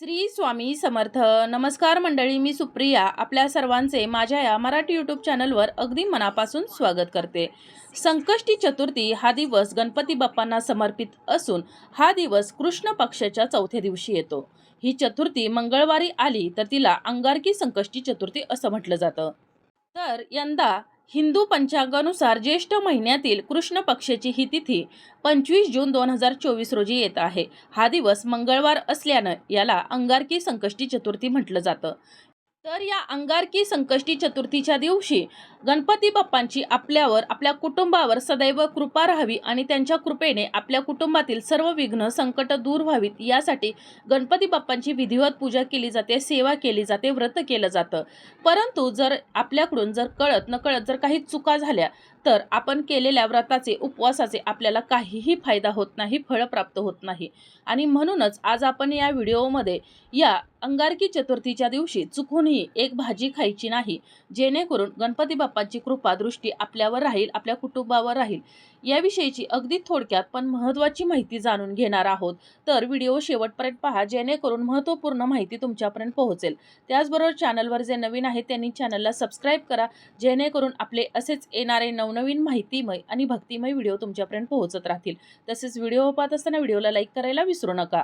श्री स्वामी समर्थ. नमस्कार मंडळी मी सुप्रिया. आपल्या सर्वांचे माझ्या या मराठी यूट्यूब चॅनलवर अगदी मनापासून स्वागत करते. संकष्टी चतुर्थी हा दिवस गणपती बाप्पांना समर्पित असून हा दिवस कृष्ण पक्षाच्या चौथ्या दिवशी येतो. ही चतुर्थी मंगळवारी आली तर तिला अंगारकी संकष्टी चतुर्थी असं म्हटलं जातं. तर यंदा हिंदू पंचांगानुसार ज्येष्ठ महिन्यातील कृष्ण पक्षाची ही तिथी पंचवीस जून दोन हजार चोवीस रोजी येत आहे. हा दिवस मंगळवार असल्यानं याला अंगारकी संकष्टी चतुर्थी म्हटलं जातं. तर या अंगारकी संकष्टी चतुर्थीच्या दिवशी गणपती बाप्पांची आपल्यावर आपल्या कुटुंबावर सदैव कृपा राहावी आणि त्यांच्या कृपेने आपल्या कुटुंबातील सर्व विघ्न संकट दूर व्हावीत. यासाठी गणपती बाप्पांची विधिवत पूजा केली जाते सेवा केली जाते व्रत केलं जातं. परंतु जर आपल्याकडून जर कळत नकळत जर काही चुका झाल्या तर आपण केलेल्या व्रताचे उपवासाचे आपल्याला काहीही फायदा होत नाही फळ प्राप्त होत नाही. आणि म्हणूनच आज आपण या व्हिडिओमध्ये या अंगारकी चतुर्थीच्या दिवशी चुकूनही एक भाजी खायची नाही जेणेकरून गणपती बाप्पांची कृपा दृष्टी आपल्यावर राहील आपल्या कुटुंबावर राहील. याविषयीची अगदी थोडक्यात पण महत्त्वाची माहिती जाणून घेणार आहोत. तर व्हिडिओ शेवटपर्यंत पहा जेणेकरून महत्त्वपूर्ण माहिती तुमच्यापर्यंत पोहोचेल. त्याचबरोबर चॅनलवर जे नवीन आहेत त्यांनी चॅनलला सबस्क्राईब करा जेणेकरून आपले असेच येणारे नवनवीन माहितीमय आणि भक्तिमय व्हिडिओ तुमच्यापर्यंत पोहोचत राहतील. तसेच व्हिडिओ पाहत असताना व्हिडिओला लाईक करायला विसरू नका.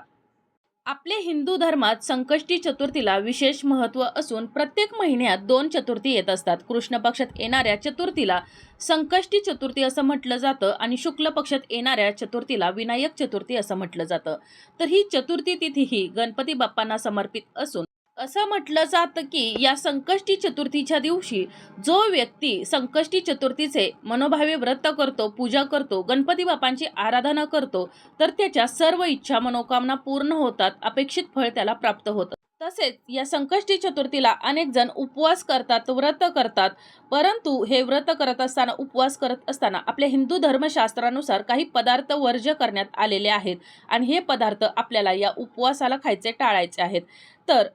आपले हिंदू धर्मात संकष्टी चतुर्थीला विशेष महत्त्व असून प्रत्येक महिन्यात दोन चतुर्थी येत असतात. कृष्ण पक्षात येणाऱ्या चतुर्थीला संकष्टी चतुर्थी असं म्हटलं जातं आणि शुक्ल पक्षात येणाऱ्या चतुर्थीला विनायक चतुर्थी असं म्हटलं जातं. तर ही चतुर्थी तिथी ही गणपती बाप्पांना समर्पित असून असं म्हटलं जातं की या संकष्टी चतुर्थीच्या दिवशी जो व्यक्ती संकष्टी चतुर्थीचे मनोभावे व्रत करतो पूजा करतो गणपती बाप्पांची आराधना करतो तर त्याच्या सर्व इच्छा मनोकामना पूर्ण होतात अपेक्षित फळ त्याला प्राप्त होतं. तसेच या संकष्टी चतुर्थीला अनेक जण उपवास करतात व्रत करतात परंतु हे व्रत करत असताना उपवास करत असताना आपल्या हिंदू धर्मशास्त्रानुसार काही पदार्थ वर्ज्य करण्यात आलेले आहेत. आणि हे पदार्थ आपल्याला या उपवासाला खायचे टाळायचे आहेत. तर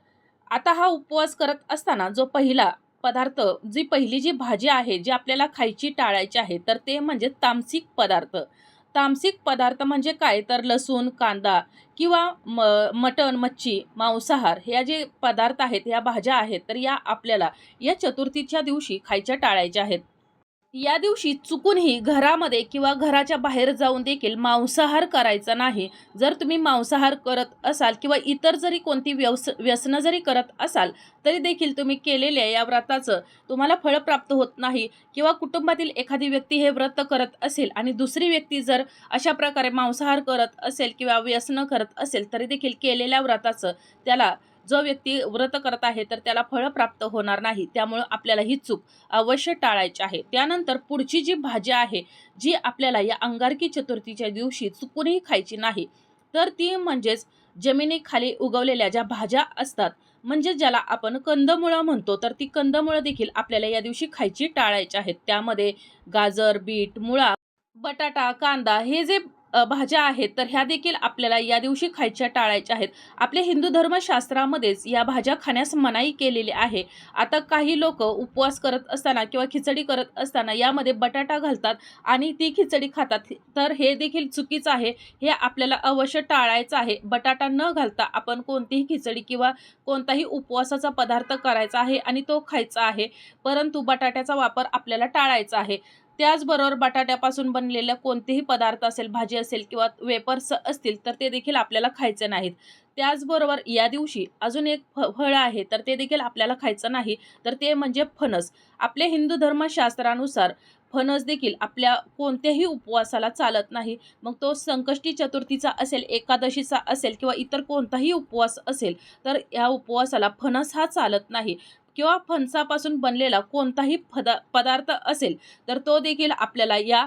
आता हा उपवास करत असताना जो पहिला पदार्थ जी पहिली जी भाजी आहे जी आपल्याला खायची टाळायची आहे तर ते म्हणजे तामसिक पदार्थ. तामसिक पदार्थ म्हणजे काय? तर लसूण कांदा किंवा म मटण मच्छी मांसाहार ह्या जे पदार्थ आहेत ह्या भाज्या आहेत तर या आपल्याला या चतुर्थीच्या दिवशी खायच्या टाळायच्या आहेत. या दिवशी चुकूनही घरामध्ये किंवा घराच्या बाहेर जाऊन देखील मांसाहार करायचा नाही. जर तुम्ही मांसाहार करत असाल किंवा इतर जरी कोणती व्यवस व्यसनं जरी करत असाल तरी देखील तुम्ही केलेल्या या व्रताचं तुम्हाला फळ प्राप्त होत नाही किंवा कुटुंबातील एखादी व्यक्ती हे व्रत करत असेल आणि दुसरी व्यक्ती जर अशा प्रकारे मांसाहार करत असेल किंवा व्यसनं करत असेल तरी देखील केलेल्या व्रताचं त्याला जो व्यक्ती व्रत करत आहे तर त्याला फळ प्राप्त होणार नाही. त्यामुळं आपल्याला ही चूक अवश्य टाळायची आहे. त्यानंतर पुढची जी भाजी आहे जी आपल्याला या अंगारकी चतुर्थीच्या दिवशी चुकूनही खायची नाही तर ती म्हणजेच जमिनीखाली उगवलेल्या ज्या भाज्या असतात म्हणजे ज्याला आपण कंदमुळं म्हणतो तर ती कंदमुळं देखील आपल्याला या दिवशी खायची टाळायची आहेत. त्यामध्ये गाजर बीट मुळा बटाटा कांदा हे जे भाज्या आहेत तर ह्या देखील आपल्याला या दिवशी खायच्या टाळायच्या आहेत. आपल्या हिंदू धर्मशास्त्रामध्येच या भाज्या खाण्यास मनाई केलेली आहे. आता काही लोक उपवास करत असताना किंवा खिचडी करत असताना यामध्ये बटाटा घालतात आणि ती खिचडी खातात. तर हे देखील चुकीचं आहे. हे आपल्याला अवश्य टाळायचं आहे. बटाटा न घालता आपण कोणतीही खिचडी किंवा कोणताही उपवासाचा पदार्थ करायचा आहे आणि तो खायचा आहे. परंतु बटाट्याचा वापर आपल्याला टाळायचा आहे. त्याचबरोबर बटाट्यापासून बनलेल्या कोणतेही पदार्थ असेल भाजी असेल किंवा वेपर्स असतील तर ते देखील आपल्याला खायचे नाहीत. त्याचबरोबर या दिवशी अजून एक फ फळ आहे तर ते देखील आपल्याला खायचं नाही तर ते म्हणजे फणस. आपल्या हिंदू धर्मशास्त्रानुसार फणस देखील आपल्या कोणत्याही उपवासाला चालत नाही. मग तो संकष्टी चतुर्थीचा असेल एकादशीचा असेल किंवा इतर कोणताही उपवास असेल तर या उपवासाला फणस हा चालत नाही. किंवा फणसापासून बनलेला कोणताही पदा पदार्थ असेल तर तो देखील आपल्याला या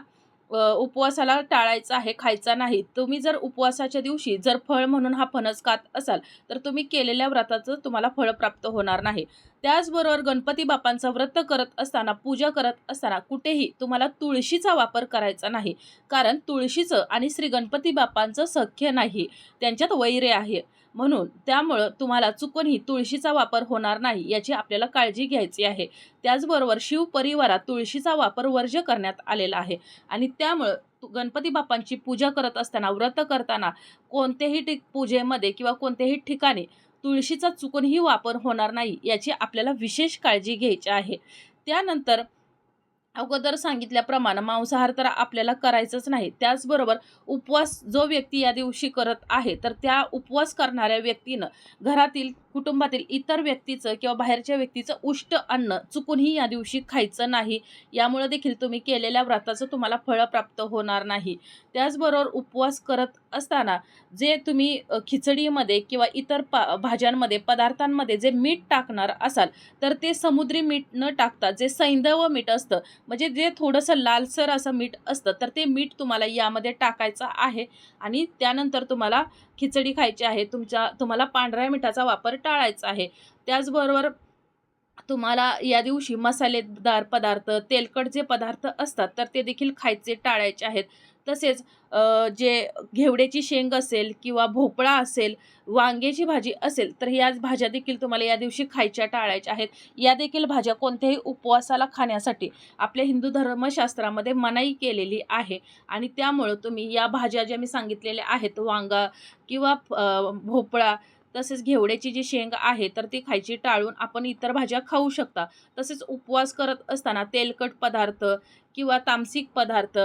उपवासाला टाळायचा आहे खायचा नाही. तुम्ही जर उपवासाच्या दिवशी जर फळ म्हणून हा फणस खात असाल तर तुम्ही केलेल्या व्रताचं तुम्हाला फळ प्राप्त होणार नाही. त्याचबरोबर गणपती बाप्पांचं व्रत करत असताना पूजा करत असताना कुठेही तुम्हाला तुळशीचा वापर करायचा नाही. कारण तुळशीचं आणि श्री गणपती बाप्पांचं सख्य नाही. त्यांच्यात वैर्य आहे. म्हणून त्यामुळं तुम्हाला चुकूनही तुळशीचा वापर होणार नाही याची आपल्याला काळजी घ्यायची आहे. त्याचबरोबर शिवपरिवारात तुळशीचा वापर वर्ज्य करण्यात आलेला आहे. आणि त्यामुळं गणपती बाप्पांची पूजा करत असताना व्रत करताना कोणत्याही ठिक पूजेमध्ये किंवा कोणत्याही ठिकाणी तुळशीचा चुकूनही वापर होणार नाही याची आपल्याला विशेष काळजी घ्यायची आहे. त्यानंतर अगोदर सांगितल्याप्रमाणे मांसाहार तर आपल्याला करायचंच नाही. त्याचबरोबर उपवास जो व्यक्ती या दिवशी करत आहे तर त्या उपवास करणाऱ्या व्यक्तीनं घरातील कुटुंबातील इतर व्यक्तीचं किंवा बाहेरच्या व्यक्तीचं उष्ट अन्न चुकूनही या दिवशी खायचं नाही. यामुळे देखील तुम्ही केलेल्या व्रताचं तुम्हाला फळं प्राप्त होणार नाही. त्याचबरोबर उपवास करत असताना जे तुम्ही खिचडीमध्ये किंवा इतर पा भाज्यांमध्ये पदार्थांमध्ये जे मीठ टाकणार असाल तर ते समुद्री मीठ न टाकता जे सैंधव मीठ असतं म्हणजे जे थोडंसं लालसर असं मीठ असतं तर ते मीठ तुम्हाला यामध्ये टाकायचं आहे. आणि त्यानंतर तुम्हाला खिचडी खायची आहे तुमच्या तुम्हाला पांढऱ्या मिठाचा वापर टाळायचा आहे. त्याचबरोबर तुम्हाला या दिवशी मसालेदार पदार्थ तेलकट जे पदार्थ असतात तर ते देखील खायचे टाळायचे आहेत. तसेच जे घेवड्याची शेंग असेल किंवा भोपळा असेल वांग्याची भाजी असेल तर याच भाज्या देखील तुम्हाला या दिवशी खायच्या टाळायच्या आहेत. या देखील भाज्या कोणत्याही उपवासाला खाण्यासाठी आपल्या हिंदू धर्मशास्त्रामध्ये मनाई केलेली आहे आणि त्यामुळं तुम्ही या भाज्या ज्या मी सांगितलेल्या आहेत वांगा किंवा भोपळा तसेच घेवड्याची जी शेंग आहे तर ती खायची टाळून आपण इतर भाज्या खाऊ शकता. तसेच उपवास करत असताना तेलकट पदार्थ किंवा तामसिक पदार्थ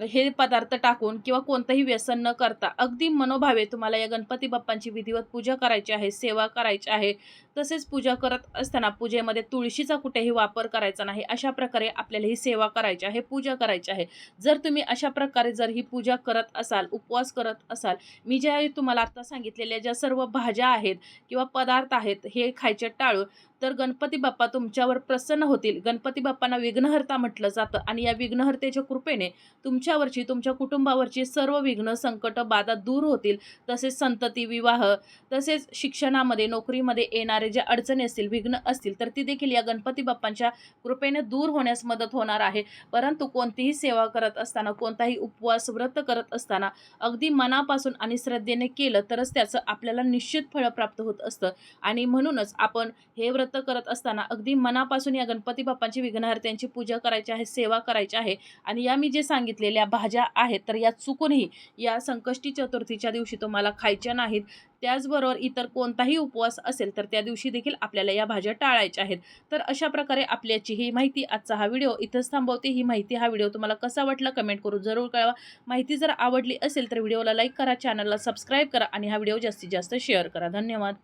हे पदार्थ टाकून किंवा कोणतंही व्यसन न करता अगदी मनोभावे तुम्हाला या गणपती बाप्पांची विधिवत पूजा करायची आहे सेवा करायची आहे. तसेच पूजा करत असताना पूजेमध्ये तुळशीचा कुठेही वापर करायचा नाही. अशा प्रकारे आपल्याला ही सेवा करायची आहे पूजा करायची आहे. जर तुम्ही अशा प्रकारे जर ही पूजा करत असाल उपवास करत असाल मी ज्या तुम्हाला आत्ता सांगितलेल्या ज्या सर्व भाज्या आहेत किंवा पदार्थ आहेत हे खायचे टाळून तर गणपती बाप्पा तुमच्यावर प्रसन्न होतील. गणपती बाप्पांना विघ्नहर्ता म्हटलं जातं आणि या विघ्नहर्तेच्या कृपेने तुमच्यावरची तुमच्या कुटुंबावरची सर्व विघ्न संकट बाधा दूर होतील. तसेच संतती विवाह तसेच शिक्षणामध्ये नोकरीमध्ये येणारे जे अडचणी असतील विघ्न असतील तर ती देखील या गणपती बाप्पांच्या कृपेने दूर होण्यास मदत होणार आहे. परंतु कोणतीही सेवा करत असताना कोणताही उपवास व्रत करत असताना अगदी मनापासून आणि श्रद्धेने केलं तरच त्याचं आपल्याला निश्चित फळ प्राप्त होत असतं. आणि म्हणूनच आपण हे व्रत व्रत करत असताना अगदी मनापासून या गणपती बाप्पांची विघ्नहर्त्यांची पूजा करायची आहे सेवा करायची आहे. आणि या मी जे सांगितलेल्या भाज्या आहेत तर या चुकूनही या संकष्टी चतुर्थीच्या दिवशी तुम्हाला खायच्या नाहीत. त्याचबरोबर इतर कोणताही उपवास असेल तर त्या दिवशी देखील आपल्याला या भाज्या टाळायच्या आहेत. तर अशा प्रकारे आपल्याची ही माहिती आजचा हा व्हिडिओ इथंच थांबवते. ही माहिती हा व्हिडिओ तुम्हाला कसा वाटला कमेंट करून जरूर कळवा. माहिती जर आवडली असेल तर व्हिडिओला लाईक करा चॅनलला सबस्क्राईब करा आणि हा व्हिडिओ जास्तीत जास्त शेअर करा. धन्यवाद.